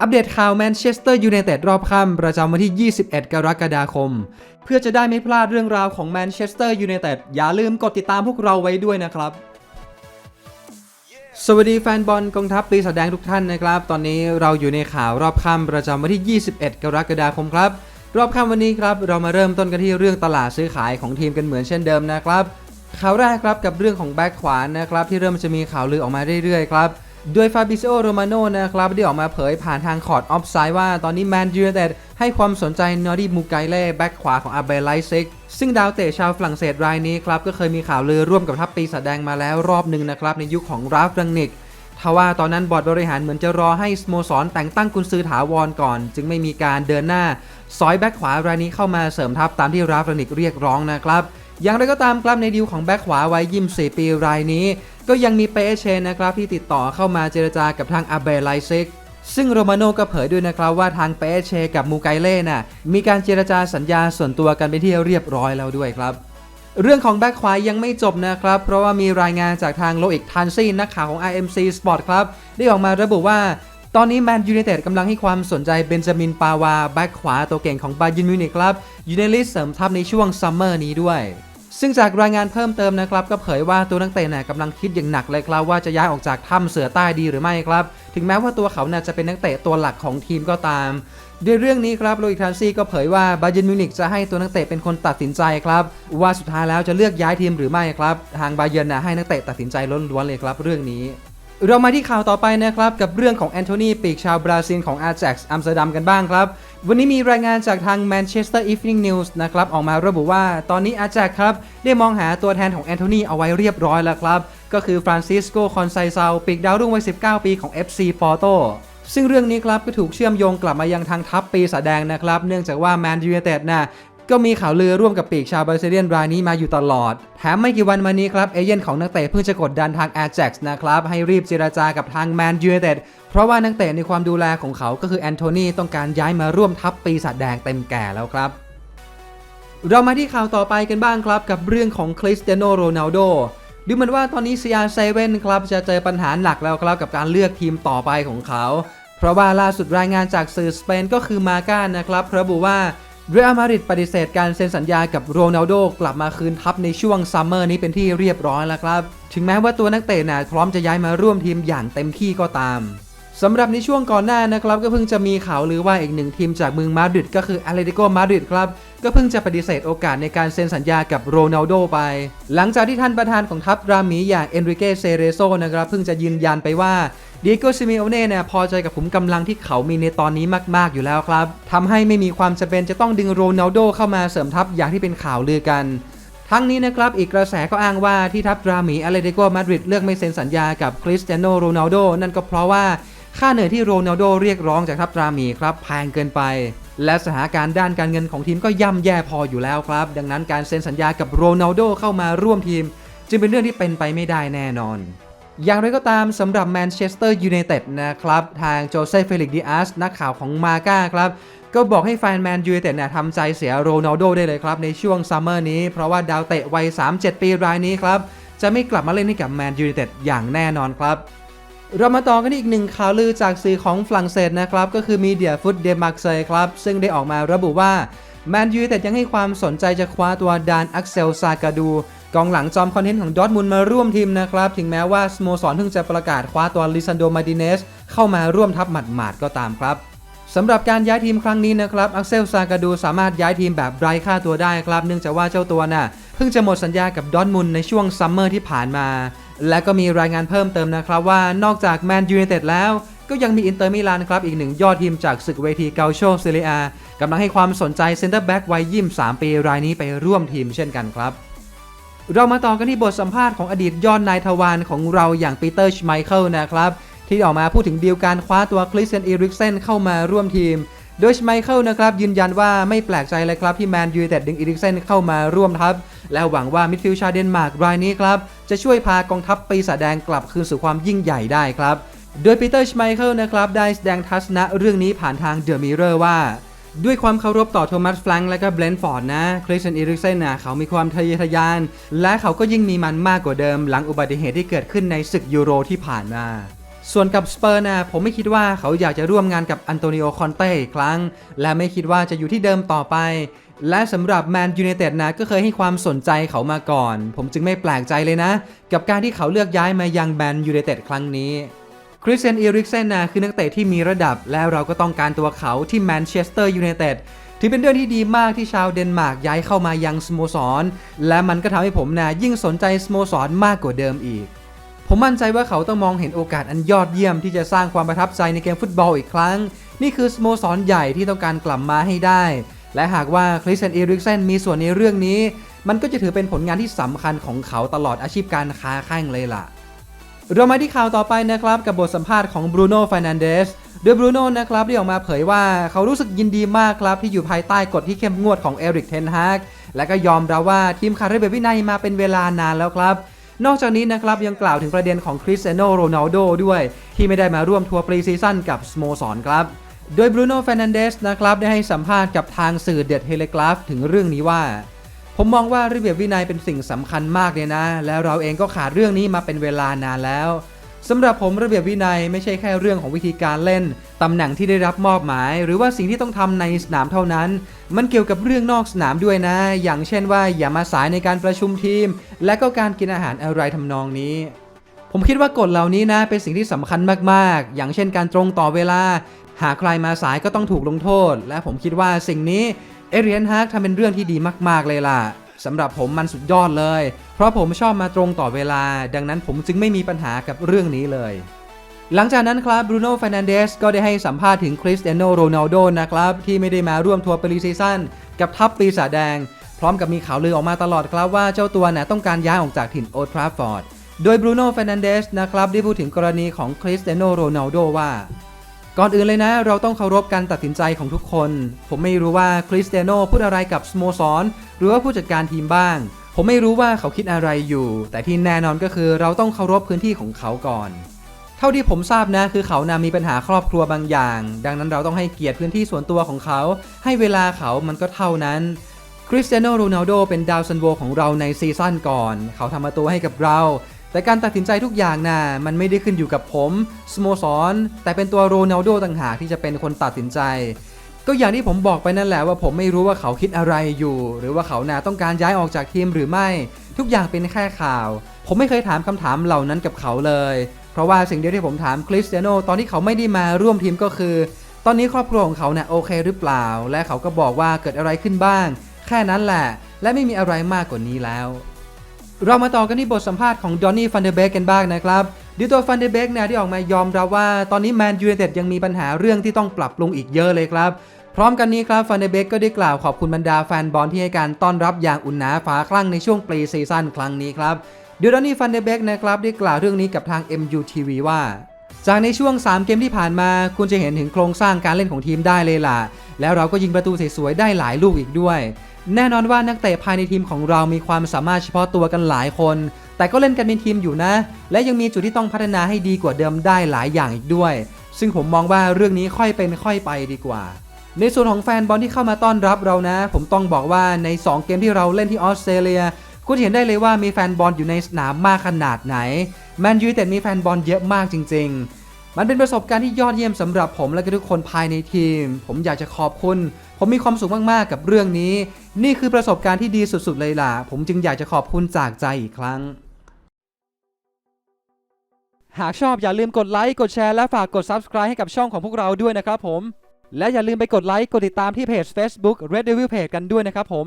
อัปเดตข่าวแมนเชสเตอร์ยูไนเต็ดรอบค่ำประจำวันที่ 21 กรกฎาคม เพื่อจะได้ไม่พลาดเรื่องราวของแมนเชสเตอร์ยูไนเต็ดอย่าลืมกดติดตามพวกเราไว้ด้วยนะครับ สวัสดีแฟนบอลกองทัพปีศาจแดงทุกท่านนะครับ ตอนนี้เราอยู่ในข่าวรอบค่ำประจำวันที่ 21 กรกฎาคมครับ รอบค่ำวันนี้ครับเรามาเริ่มต้นกันที่เรื่องตลาดซื้อขายของทีมกันเหมือนเช่นเดิมนะครับข่าวแรกครับกับเรื่องของแบ็คขวานะครับที่เริ่มจะมีข่าวลือออกมาเรื่อยๆครับ โดยฟาบิซโอโรมาโนนะครับได้ออกมาเผยผ่านทางคอร์ดออฟไซด์ว่าตอนนี้แมนยูไนเต็ดให้ความสนใจนอร์ดี้มูไกเล่แบ็คขวาของอาเบลไลซิกซึ่งดาวเตะชาวฝรั่งเศสรายนี้ครับ ก็เคยมีข่าวลือร่วมกับทัพปีศาจแดงมาแล้วรอบหนึ่งนะครับ ในยุคของราฟรังนิกทว่าตอนนั้นบอร์ดบริหารเหมือนจะรอให้สโมสรแต่งตั้งกุนซือถาวรก่อน จึงไม่มีการเดินหน้าซอยแบ็คขวารายนี้เข้ามาเสริมทัพตามที่ราฟรังนิกเรียกร้องนะครับ อย่างไรก็ตามครับในดีลของแบ็คขวาวัยยิม4ปีรายนี้ ก็ยังมีเปเชนนะครับที่ติดต่อเข้ามาเจรจากับทางอาเบไลซิกซึ่งโรมาโน่ก็เผยด้วยนะครับว่าทางเปเชกับมูไกเล่น่ะมีการเจรจาสัญญาส่วนตัวกันเป็นที่เรียบร้อยแล้วด้วยครับ เรื่องของแบ็คขวายังไม่จบนะครับ เพราะว่ามีรายงานจากทางโลอิกทันซี่นักข่าวของ IMC Sport ครับ ได้ออกมาระบุว่า ตอนนี้แมนยูไนเต็ดกำลังให้ความสนใจเบนจามินปาวาแบ็คขวาตัวเก่งของบายินมิวนิกครับอยู่ในลิสต์เสริมทัพในช่วงซัมเมอร์นี้ด้วย ซึ่งจากรายงานเพิ่มเติมนะครับก็เผยว่าตัวนักเตะน่ยกำลังคิดอย่างหนักเลยครับว่าจะย้ายออกจากถ้ำเสือใต้ดีหรือไม่ครับ ถึงแม้ว่าตัวเขาน่ยจะเป็นนักเตะตัวหลักของทีมก็ตามด้วยเรื่องนี้ครับโรอิทันซี่ก็เผยว่าบาเยร์นมิวนิกจะให้ตัวนักเตะเป็นคนตัดสินใจครับ ว่าสุดท้ายแล้วจะเลือกย้ายทีมหรือไม่ครับ ทางบาเยร์นนะให้นักเตะตัดสินใจล้วนๆเลยครับ เรื่องนี้ เรามาที่ข่าวต่อไปนะครับ กับเรื่องของแอนโทนีปีกชาวบราซิลของ Ajax อัมสเตอร์ดัมกันบ้างครับ วันนี้มีรายงานจากทาง Manchester Evening News นะครับ ออกมาระบุว่าตอนนี้ Ajax ครับ ได้มองหาตัวแทนของแอนโทนีเอาไว้เรียบร้อยแล้วครับ ก็คือฟรานซิสโกคอนไซเซาปีกดาวรุ่งวัย 19 ปีของ FC Porto ซึ่งเรื่องนี้ครับก็ถูกเชื่อมโยงกลับมายังทางทัพปีศาจแดงนะครับ เนื่องจากว่าแมนยูไนเต็ดนะ ก็มีข่าวลือร่วมกับปีกชาวบราซิเลียนรายนี้มาอยู่ตลอด แถมไม่กี่วันมานี้ครับเอเย่นของนักเตะเพิ่งจะกดดันทาง Ajax นะครับ ให้รีบเจราจากับทางแมนยูเต็ดเพราะว่านักเตะในความดูแลของเขาก็คือแอนโทนีต้องการย้ายมาร่วมทัพปีศาจแดงเต็มแก่แล้วครับเรามาที่ข่าวต่อไปกันบ้างครับ กับเรื่องของคริสเตียโนโรนัลโดดูเหมือนว่าตอนนี้ CR7 ครับจะเจอปัญหาหนักแล้วครับกับการเลือกทีมต่อไปของเขา เพราะว่าล่าสุดรายงานจากสื่อสเปนก็คือมาก้านะครับระบุว่า เรอัลมาดริดปฏิเสธการเซ็นสัญญากับโรนัลโดกลับมาคืนทัพในช่วงซัมเมอร์นี้เป็นที่เรียบร้อยแล้วครับ ถึงแม้ว่าตัวนักเตะน่ะพร้อมจะย้ายมาร่วมทีมอย่างเต็มที่ก็ตามสำหรับในช่วงก่อนหน้านะครับก็เพิ่งจะมีข่าวลือว่าอีกหนึ่งทีมจากเมืองมาดริดก็คืออาเลติโกมาดริดครับ ก็เพิ่งจะปฏิเสธโอกาสในการเซ็นสัญญากับโรนัลโดไป หลังจากที่ท่านประธานของทัพรามีอย่างเอนริเกเซเรโซนะครับเพิ่งจะยืนยันไปว่า ดิโกซิเมโอเน่เนี่ยพอใจกับขุมกำลังที่เขามีในตอนนี้มากๆอยู่แล้วครับทำให้ไม่มีความจำเป็นจะต้องดึงโรนัลโดเข้ามาเสริมทัพอย่างที่เป็นข่าวลือกัน ทั้งนี้นะครับอีกกระแสก็อ้างว่าที่ทัพรามีอาเลติโกมาดริดเลือกไม่เซ็นสัญญากับคริสเตียโนโรนัลโดนั่นก็เพราะว่าค่าเหนื่อยที่โรนัลโดเรียกร้องจากทัพรามีครับแพงเกินไป และสถานการณ์ด้านการเงินของทีมก็ย่ำแย่พออยู่แล้วครับ ดังนั้นการเซ็นสัญญากับโรนัลโดเข้ามาร่วมทีม จึงเป็นเรื่องที่เป็นไปไม่ได้แน่นอน อย่างไรก็ตามสำหรับแมนเชสเตอร์ยูไนเต็ดนะครับ ทางโจเซฟเฟลิกดิอาสนักข่าวของมาก้าครับ ก็บอกให้แฟนแมนยูไนเต็ดเนี่ยทำใจเสียโรนัลโดได้เลยครับ ในช่วงซัมเมอร์นี้ เพราะว่าดาวเตะวัย 37 ปีรายนี้ครับ จะไม่กลับมาเล่นให้กับแมนยูไนเต็ดอย่างแน่นอนครับเรามาต่อกันอีกหนึ่งข่าวลือจากสื่อของฝรั่งเศสนะครับ ก็คือมีเดียฟุตเดมาร์กเซยครับ ซึ่งได้ออกมาระบุว่าแมนยูไนเต็ดยังให้ความสนใจจะคว้าตัวดานอักเซลซากาดู กองหลังจอมคอนเทนต์ของดอทมุนมาร่วมทีมนะครับ ถึงแม้ว่าสโมสรเพิ่งจะประกาศคว้าตัวลิซันโดมาดิเนสเข้ามาร่วมทัพหมาดๆก็ตามครับสำหรับการย้ายทีมครั้งนี้นะครับอักเซลซากาดูสามารถย้ายทีมแบบไร้ค่าตัวได้ครับ เนื่องจากว่าเจ้าตัวน่ะเพิ่งจะหมดสัญญากับดอร์ทมุนในช่วงซัมเมอร์ที่ผ่านมา และก็มีรายงานเพิ่มเติมนะครับว่านอกจากแมนยูไนเต็ดแล้ว ก็ยังมีอินเตอร์มิลานครับ อีกหนึ่งยอดทีมจากศึกเวทีเกาโชเซเรียกำลังให้ความสนใจเซนเตอร์แบ็กวัยยี่ม3ปีรายนี้ไปร่วมทีมเช่นกันครับ เรามาต่อกันที่บทสัมภาษณ์ของอดีตยอดนายทวารของเราอย่างปีเตอร์ชไมเคิลนะครับ ที่ออกมาพูดถึงดีลการคว้าตัวคริสเตียนอีริกเซนเข้ามาร่วมทีม โดยชไมเคิลนะครับยืนยันว่าไม่แปลกใจเลยครับที่แมนยูไนเต็ดดึงอีริกเซนเข้ามาร่วมทัพ และหวังว่ามิดฟิลด์ชาวเดนมาร์กรายนี้ครับจะช่วยพากองทัพปีศาจแดงกลับคืนสู่ความยิ่งใหญ่ได้ครับ โดยปีเตอร์ชไมเคิลนะครับได้แสดงทัศนะเรื่องนี้ผ่านทางเดอะมิเรอร์ว่า ด้วยความเคารพต่อโทมัสแฟรงและก็เบรนฟอร์ดนะคริสเตียนอีริกเซนนะเขามีความทะเยอทะยาน และเขาก็ยิ่งมีมันมากกว่าเดิม หลังอุบัติเหตุที่เกิดขึ้นในศึกยูโรที่ผ่านมา ส่วนกับสเปอร์นะผมไม่คิดว่าเขาอยากจะร่วมงานกับอันโตนิโอคอนเต้อีกครั้ง และไม่คิดว่าจะอยู่ที่เดิมต่อไป และสำหรับแมนยู i นเต็ดนะก็เคยให้ความสนใจเขามาก่อน ผมจึงไม่แปลกใจเลยนะ กับการที่เขาเลือกย้ายมายังแมนยู i นเต็ดครั้งนี้ คริสเซนอีริกเซนนะคือนักเตะที่มีระดับ และเราก็ต้องการตัวเขาที่แมนเชสเตอร์ยูไนเต็ดถือเป็นเรื่องที่ดีมากที่ชาวเดนมาร์กย้ายเข้ามายังสโมสร และมันก็ทำให้ผมนะยิ่งสนใจสโมสรมากกว่าเดิมอีก ผมมั่นใจว่าเขาต้องมองเห็นโอกาสอันยอดเยี่ยมที่จะสร้างความประทับใจในเกมฟุตบอลอีกครั้ง นี่คือสโมสรใหญ่ที่ต้องการกลับมาให้ได้ และหากว่าคริสเซนเอริกเซนมีส่วนในเรื่องนี้ มันก็จะถือเป็นผลงานที่สำคัญของเขาตลอดอาชีพการค้าแข่งเลยล่ะ เรามาที่ข่าวต่อไปนะครับกับบทสัมภาษณ์ของบรูโน่ฟ r นันเดสโดยบรูโน่นะครับได้ออกมาเผยว่าเขารู้สึกยินดีมากครับ ที่อยู่ภายใต้กฎที่เข้มงวดของเอริกเทนฮากและก็ยอมรับว่าทีมขาระเบียบวินัยมาเป็นเวลานานแล้วครับ นอกจากนี้นะครับยังกล่าวถึงประเด็นของคริสเตียโนโรนัลโดด้วย ที่ไม่ได้มาร่วมทัวร์ปรีซีซั่นกับสโมสรครับ โดยบรูโน่ฟ r นันเดสนะครับได้ให้สัมภาษณ์กับทางสื่อเด็ดเฮเลกราฟถึงเรื่องนี้ว่า ผมมองว่าระเบียบวินัยเป็นสิ่งสำคัญมากเลยนะ แล้วเราเองก็ขาดเรื่องนี้มาเป็นเวลานานแล้วสำหรับผมระเบียบวินัยไม่ใช่แค่เรื่องของวิธีการเล่นตำแหน่งที่ได้รับมอบหมาย หรือว่าสิ่งที่ต้องทำในสนามเท่านั้น มันเกี่ยวกับเรื่องนอกสนามด้วยนะ อย่างเช่นว่าอย่ามาสายในการประชุมทีม และก็การกินอาหารอะไรทำนองนี้ผมคิดว่ากฎเหล่านี้นะเป็นสิ่งที่สำคัญมากๆ อย่างเช่นการตรงต่อเวลา หากใครมาสายก็ต้องถูกลงโทษ และผมคิดว่าสิ่งนี้ เอเรียนฮาร์กทำเป็นเรื่องที่ดีมาก ๆ เลยล่ะสำหรับผมมันสุดยอดเลย เพราะผมชอบมาตรงต่อเวลา ดังนั้นผมจึงไม่มีปัญหากับเรื่องนี้เลย หลังจากนั้นครับบรูโน่ฟ r นันเดสก็ได้ให้สัมภาษณ์ถึงคริสเตียโนโรนัลโดนะครับ ที่ไม่ได้มาร่วมทัวร์ปรีซีซั่นกับทัพปีศาจแดง พร้อมกับมีข่าวลือออกมาตลอดครับว่าเจ้าตัวน่ะต้องการย้ายออกจากถิ่นโอทราฟอร์ดโดยบรูโน่ฟ r นันเดสนะครับได้พูดถึงกรณีของคริสเตียโนโรนัลโดว่า ก่อนอื่นเลยนะ เราต้องเคารพการตัดสินใจของทุกคน ผมไม่รู้ว่าคริสเตียโนพูดอะไรกับสโมสรหรือว่าผู้จัดการทีมบ้าง ผมไม่รู้ว่าเขาคิดอะไรอยู่ แต่ที่แน่นอนก็คือเราต้องเคารพพื้นที่ของเขาก่อน เท่าที่ผมทราบนะคือเขานามีปัญหาครอบครัวบางอย่าง ดังนั้นเราต้องให้เกียรติพื้นที่ส่วนตัวของเขา ให้เวลาเขามันก็เท่านั้นคริสเตียโนโรนัลโดเป็นดาวซันโวของเราในซีซั่นก่อน เขาทำประตูให้กับเรา แต่การตัดสินใจทุกอย่างนะ่ะมันไม่ได้ขึ้นอยู่กับผมสโมสร แต่เป็นตัวโรนัลโดต่างหากที่จะเป็นคนตัดสินใจ ก็อย่างที่ผมบอกไปนั่นแหละว่าผมไม่รู้ว่าเขาคิดอะไรอยู่ หรือว่าเขาน่ะต้องการย้ายออกจากทีมหรือไม่ ทุกอย่างเป็นแค่ข่าว ผมไม่เคยถามคำถามเหล่านั้นกับเขาเลย เพราะว่าสิ่งเดียวที่ผมถามคริสเตียโนตอนที่เขาไม่ได้มาร่วมทีมก็คือ ตอนนี้ครอบครัวของเขาเนี่ยโอเคหรือเปล่า และเขาก็บอกว่าเกิดอะไรขึ้นบ้าง แค่นั้นแหละ และไม่มีอะไรมากกว่านี้แล้ว เรามาต่อกันที่บทสัมภาษณ์ของดอนนี่ฟันเดเบกกันบ้างนะครับดิตัวฟันเดเบกเนี่ยที่ออกมายอมรับว่าตอนนี้แมนยูไนเต็ดยังมีปัญหาเรื่องที่ต้องปรับปรุงอีกเยอะเลยครับ พร้อมกันนี้ครับฟันเดเบกก็ได้กล่าวขอบคุณบรรดาแฟนบอลที่ให้การต้อนรับอย่างอุ่นหนาฝาคลั่งในช่วงปรีซีซั่นครั้งนี้ครับดยวดอนนี่ฟันเดเบกนะครับได้กล่าวเรื่องนี้กับทาง MUTV ว่าจากในช่วง 3 เกมที่ผ่านมา คุณจะเห็นถึงโครงสร้างการเล่นของทีมได้เลยล่ะ แล้วเราก็ยิงประตูสวยๆได้หลายลูกอีกด้วย แน่นอนว่านักเตะภายในทีมของเรามีความสามารถเฉพาะตัวกันหลายคน แต่ก็เล่นกันเป็นทีมอยู่นะ และยังมีจุดที่ต้องพัฒนาให้ดีกว่าเดิมได้หลายอย่างอีกด้วย ซึ่งผมมองว่าเรื่องนี้ค่อยเป็นค่อยไปดีกว่า ในส่วนของแฟนบอลที่เข้ามาต้อนรับเรานะ ผมต้องบอกว่าใน 2 เกมที่เราเล่นที่ออสเตรเลียคุณเห็นได้เลยว่ามีแฟนบอลอยู่ในสนามมากขนาดไหนแมนยูแต่มีแฟนบอลเยอะมากจริง ๆ มันเป็นประสบการณ์ที่ยอดเยี่ยมสำหรับผมและก็ทุกคนภายในทีม ผมอยากจะขอบคุณ ผมมีความสุขมากๆกับเรื่องนี้ นี่คือประสบการณ์ที่ดีสุดๆเลยล่ะ ผมจึงอยากจะขอบคุณจากใจอีกครั้ง หากชอบอย่าลืมกดไลค์ กดแชร์ และฝากกด Subscribe ให้กับช่องของพวกเราด้วยนะครับผม และอย่าลืมไปกดไลค์ กดติดตามที่เพจ Facebook Red Devil Page กันด้วยนะครับผม